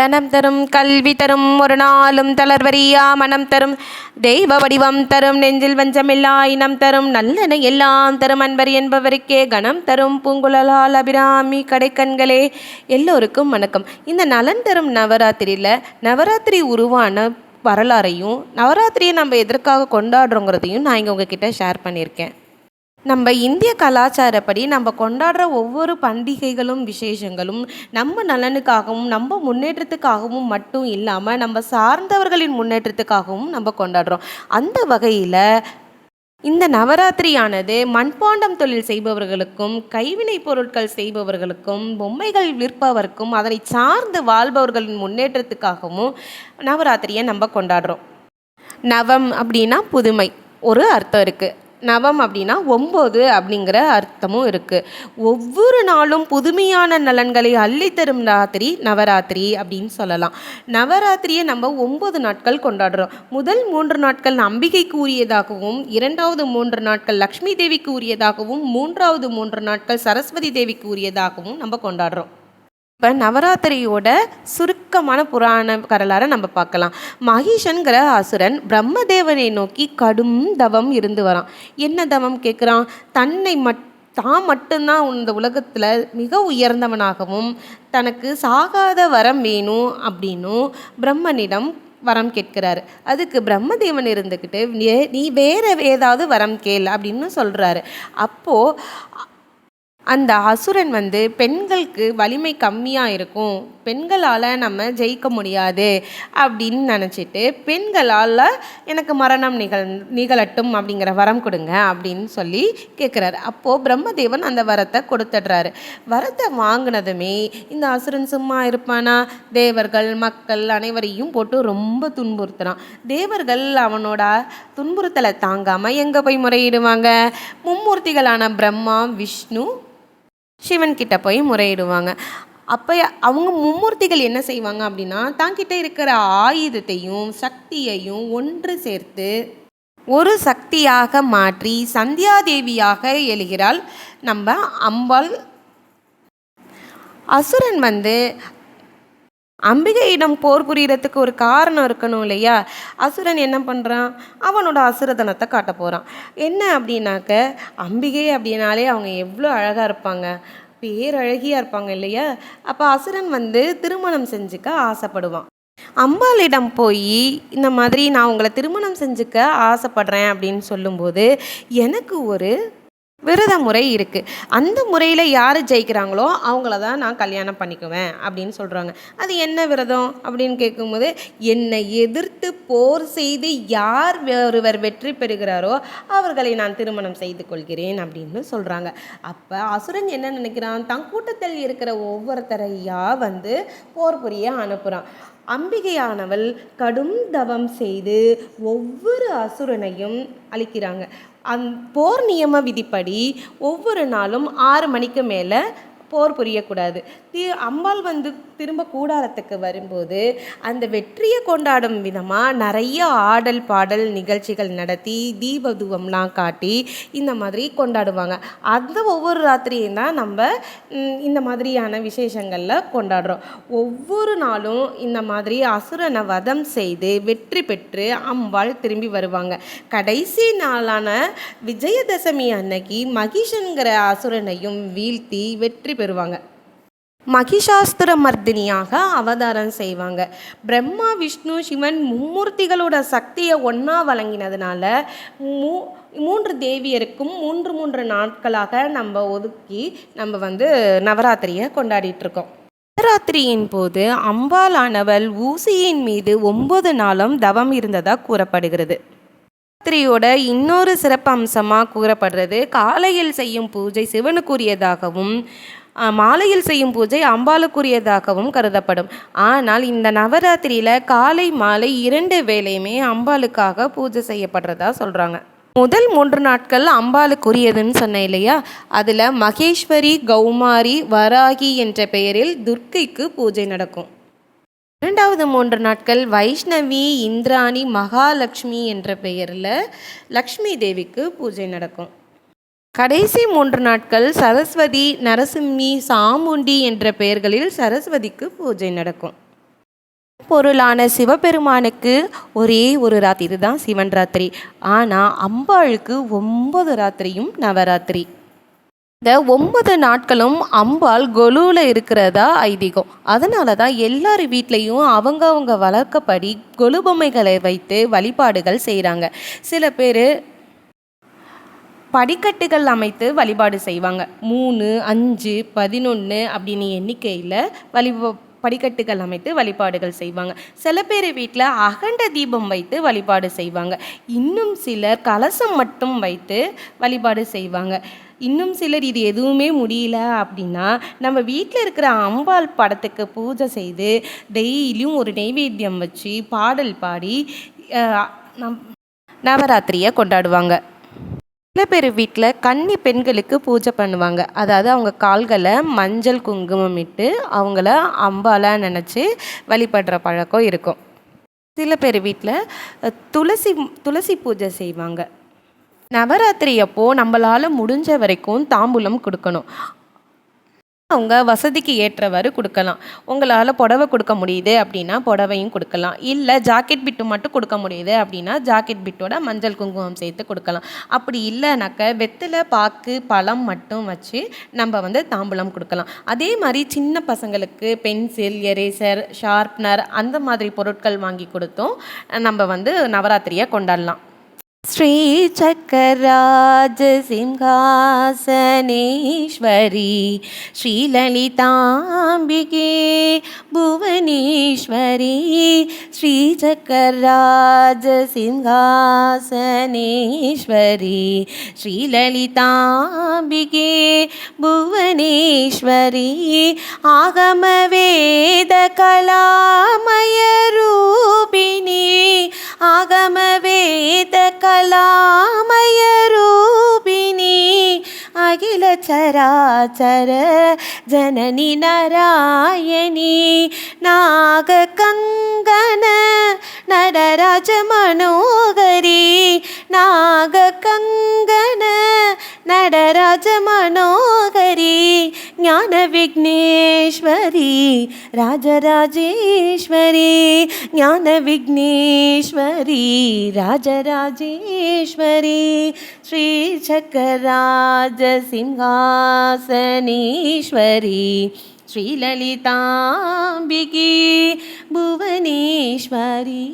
தனம் தரும் கல்வி தரும் ஒரு நாளும் தளர்வரியா மனம் தரும். தெய்வ வடிவம் தரும் நெஞ்சில் வஞ்சமில்லா இனம் தரும். நல்லன எல்லாம் தரும் அன்பர் என்பவருக்கே கணம் தரும். பூங்குழலால் அபிராமி கடைக்கண்களே எல்லோருக்கும் வணக்கம். இந்த நலன் தரும் நவராத்திரியில் நவராத்திரி உருவான வரலாறையும் நவராத்திரியை நம்ம எதற்காக கொண்டாடுறோங்கிறதையும் நான் இங்கே உங்ககிட்ட ஷேர் பண்ணியிருக்கேன். நம்ம இந்திய கலாச்சாரப்படி நம்ம கொண்டாடுற ஒவ்வொரு பண்டிகைகளும் விசேஷங்களும் நம்ம நலனுக்காகவும் நம்ம முன்னேற்றத்துக்காகவும் மட்டும் இல்லாமல் நம்ம சார்ந்தவர்களின் முன்னேற்றத்துக்காகவும் நம்ம கொண்டாடுறோம். அந்த வகையில் இந்த நவராத்திரியானது மண்பாண்டம் தொழில் செய்பவர்களுக்கும் கைவினைப் பொருட்கள் செய்பவர்களுக்கும் பொம்மைகள் விற்பவருக்கும் அதனை சார்ந்து வாழ்பவர்களின் முன்னேற்றத்துக்காகவும் நவராத்திரியை நம்ம கொண்டாடுறோம். நவம் அப்படின்னா புதுமை. ஒரு அர்த்தம் இருக்குது நவம் அப்படின்னா ஒம்பது அப்படிங்கிற அர்த்தமும் இருக்குது ஒவ்வொரு நாளும் புதுமையான நலன்களை அள்ளித்தரும் ராத்திரி நவராத்திரி அப்படின்னு சொல்லலாம். நவராத்திரியை நம்ம ஒம்பது நாட்கள் கொண்டாடுறோம். முதல் மூன்று நாட்கள் அம்பிகைக்கு உரியதாகவும் இரண்டாவது மூன்று நாட்கள் லக்ஷ்மி தேவிக்கு உரியதாகவும் மூன்றாவது மூன்று நாட்கள் சரஸ்வதி தேவிக்கு உரியதாகவும் நம்ம கொண்டாடுறோம். இப்போ நவராத்திரியோட சுருக்கமான புராண வரலாறை நம்ம பார்க்கலாம். மகிஷன்கிற அசுரன் பிரம்மதேவனை நோக்கி கடும் தவம் இருந்து வரான். என்ன தவம் கேட்குறான்? தன்னை மட் தான் மட்டும்தான் இந்த உலகத்தில் மிக உயர்ந்தவனாகவும் தனக்கு சாகாத வரம் வேணும் அப்படின்னும் பிரம்மனிடம் வரம் கேட்கிறாரு. அதுக்கு பிரம்மதேவன் இருந்துக்கிட்டு நீ வேற ஏதாவது வரம் கேள் அப்படின்னு சொல்கிறாரு அப்போது அந்த அசுரன் வந்து பெண்களுக்கு வலிமை கம்மியாக இருக்கும். பெண்களால் நம்ம ஜெயிக்க முடியாது அப்படின்னு நினச்சிட்டு பெண்களால் எனக்கு மரணம் நிகழ் நிகழட்டும் அப்படிங்கிற வரம் கொடுங்க அப்படின்னு சொல்லி கேட்குறாரு அப்போது பிரம்மதேவன் அந்த வரத்தை கொடுத்துடுறாரு. வரத்தை வாங்கினதுமே இந்த அசுரன் சும்மா இருப்பானா? தேவர்கள் மக்கள் அனைவரையும் போட்டு ரொம்ப துன்புறுத்துறான். தேவர்கள் அவனோட துன்புறுத்தலை தாங்காமல் எங்கே போய் முறையிடுவாங்க? மும்மூர்த்திகளான பிரம்மா விஷ்ணு சிவன் கிட்ட போய் முறையிடுவாங்க. அப்போ அவங்க மும்மூர்த்திகள் என்ன செய்வாங்க அப்படின்னா தாங்கிட்ட இருக்கிற ஆயுதத்தையும் சக்தியையும் ஒன்று சேர்த்து ஒரு சக்தியாக மாற்றி சந்தியாதேவியாக எழுகிறாள். நம்ம அம்பாள் அசுரன் வந்து அம்பிகையிடம் போர் புரியறதுக்கு ஒரு காரணம் இருக்கணும் இல்லையா? அசுரன் என்ன பண்ணுறான் அவனோட அசுரதனத்தை காட்ட போகிறான் என்ன அப்படின்னாக்க அம்பிகை அப்படின்னாலே அவங்க எவ்வளோ அழகாக இருப்பாங்க. பேரழகியாக இருப்பாங்க இல்லையா? அப்போ அசுரன் வந்து திருமணம் செஞ்சுக்க ஆசைப்படுவான். அம்பாளிடம் போய் இந்த மாதிரி நான் உங்களை திருமணம் செஞ்சுக்க ஆசைப்படுறேன் அப்படின்னு சொல்லும்போது எனக்கு ஒரு விரத முறை இருக்குது அந்த முறையில் யார் ஜெயிக்கிறாங்களோ அவங்கள தான் நான் கல்யாணம் பண்ணிக்குவேன் அப்படின்னு சொல்கிறாங்க அது என்ன விரதம் அப்படின்னு கேட்கும்போது என்னை எதிர்த்து போர் செய்து யார் ஒருவர் வெற்றி பெறுகிறாரோ அவர்களை நான் திருமணம் செய்து கொள்கிறேன் அப்படின்னு சொல்கிறாங்க அப்போ அசுரன் என்ன நினைக்கிறான்? தன் கூட்டத்தில் இருக்கிற ஒவ்வொருத்தரையா வந்து போர் புரிய அனுப்புகிறான் அம்பிகையானவள் கடும் தவம் செய்து ஒவ்வொரு அசுரனையும் அழிக்கிறாங்க. அந் போர் நியம விதிப்படி ஒவ்வொரு நாளும் ஆறு மணிக்கு மேலே போர் புரியக்கூடாது. தீ அம்பாள் வந்து திரும்ப கூடாரத்துக்கு வரும்போது அந்த வெற்றியை கொண்டாடும் விதமாக நிறைய ஆடல் பாடல் நிகழ்ச்சிகள் நடத்தி தீபதுவம்லாம் காட்டி இந்த மாதிரி கொண்டாடுவாங்க. அந்த ஒவ்வொரு ராத்திரியும் தான் நம்ம இந்த மாதிரியான விசேஷங்களில் கொண்டாடுறோம். ஒவ்வொரு நாளும் இந்த மாதிரி அசுரனை வதம் செய்து வெற்றி பெற்று அம்பாள் திரும்பி வருவாங்க. கடைசி நாளான விஜயதசமி அன்னைக்கு மகிஷன்கிற அசுரனையும் வீழ்த்தி வெற்றி பெறுவாங்க. மகிஷாஸ்திர மர்தினியாக அவதாரம் செய்வாங்க. பிரம்மா விஷ்ணு சிவன் மும்மூர்த்திகளோட சக்தியை ஒன்றா வழங்கினதுனால மூ மூன்று தேவியருக்கும் மூன்று மூன்று நாட்களாக நம்ம ஒதுக்கி நம்ம வந்து நவராத்திரியை கொண்டாடிட்டுருக்கோம். நவராத்திரியின் போது அம்பாலானவள் ஊசியின் மீது ஒன்பது நாளும் தவம் இருந்ததாக கூறப்படுகிறது. நவராத்திரியோட இன்னொரு சிறப்பு அம்சமாக கூறப்படுறது காலையில் செய்யும் பூஜை சிவனுக்குரியதாகவும் மாலையில் செய்யும் பூஜை அம்பாளுக்குரியதாகவும் கருதப்படும். ஆனால் இந்த நவராத்திரியில் காலை மாலை இரண்டு வேளையுமே அம்பாளுக்காக பூஜை செய்யப்படுறதா சொல்கிறாங்க முதல் மூன்று நாட்கள் அம்பாளுக்குரியதுன்னு சொன்னேன் இல்லையா? அதில் மகேஸ்வரி கௌமாரி வராகி என்ற பெயரில் துர்க்கைக்கு பூஜை நடக்கும். இரண்டாவது மூன்று நாட்கள் வைஷ்ணவி இந்திராணி மகாலட்சுமி என்ற பெயரில் லக்ஷ்மி தேவிக்கு பூஜை நடக்கும். கடைசி மூன்று நாட்கள் சரஸ்வதி நரசிம்மி சாமுண்டி என்ற பெயர்களில் சரஸ்வதிக்கு பூஜை நடக்கும். பொருளான சிவபெருமானுக்கு ஒரே ஒரு ராத்திரி தான் சிவன் ராத்திரி. ஆனால் அம்பாளுக்கு ஒன்பது ராத்திரியும் நவராத்திரி. இந்த ஒன்பது நாட்களும் அம்பாள் கொலுவில் இருக்கிறதா ஐதீகம். அதனால தான் எல்லார் வீட்லேயும் அவங்கவுங்க வளர்க்கப்படி கொலு பொம்மைகளை வைத்து வழிபாடுகள் செய்கிறாங்க சில பேர் படிக்கட்டுகள் அமைத்து வழிபாடு செய்வாங்க. மூணு அஞ்சு பதினொன்று அப்படின்னு எண்ணிக்கையில் வழி படிக்கட்டுகள் அமைத்து வழிபாடுகள் செய்வாங்க. சில பேர் வீட்டில் அகண்ட தீபம் வைத்து வழிபாடு செய்வாங்க. இன்னும் சிலர் கலசம் மட்டும் வைத்து வழிபாடு செய்வாங்க. இன்னும் சிலர் இது எதுவுமே முடியல அப்படின்னா நம்ம வீட்டில் இருக்கிற அம்பாள் படத்துக்கு பூஜை செய்து டெய்லியும் ஒரு நெய்வேத்தியம் வச்சு பாடல் பாடி நம் நவராத்திரியை கொண்டாடுவாங்க. சில பேர் வீட்டில் கன்னி பெண்களுக்கு பூஜை பண்ணுவாங்க. அதாவது அவங்க கால்களை மஞ்சள் குங்குமம் இட்டு அவங்கள அம்பாலாக நினச்சி வழிபடுற பழக்கம் இருக்கும். சில பேர் வீட்டில் துளசி துளசி பூஜை செய்வாங்க. நவராத்திரி அப்போது நம்மளால் முடிஞ்ச வரைக்கும் தாம்பூலம் கொடுக்கணும். அவங்க வசதிக்கு ஏற்றவாறு கொடுக்கலாம். உங்களால் புடவை கொடுக்க முடியுது அப்படின்னா புடவையும் கொடுக்கலாம். இல்லை ஜாக்கெட் பிட்டு மட்டும் கொடுக்க முடியுது அப்படின்னா ஜாக்கெட் பிட்டோட மஞ்சள் குங்குமம் சேர்த்து கொடுக்கலாம். அப்படி இல்லைனாக்க வெத்தலை பாக்கு பழம் மட்டும் வச்சு நம்ம வந்து தாம்பூலம் கொடுக்கலாம். அதே மாதிரி சின்ன பசங்களுக்கு பென்சில் எரேசர் ஷார்ப்னர் அந்த மாதிரி பொருட்கள் வாங்கி கொடுத்தும் நம்ம வந்து நவராத்திரியை கொண்டாடலாம். श्रीचक्रराज सिंहासनेश्वरी श्रीललिताम्बिके भुवनेश्वरी श्रीचक्रराज सिंहासनेश्वरी श्रीललिताम्बिके भुवनेश्वरी आगमवेदकलामयरूपिणी आगमवेदकलामयरूपिणी अखिलचराचर जननि नारायणी नागकङ्गन नडराजमनोगरी ज्ञानविघ्नेश्वरी राजराजेश्वरी ज्ञानविघ्नेश्वरी राजराजेश्वरी श्रीचक्रराजसिंहासनेश्वरी श्रीललिताम्बिकी भुवनेश्वरी।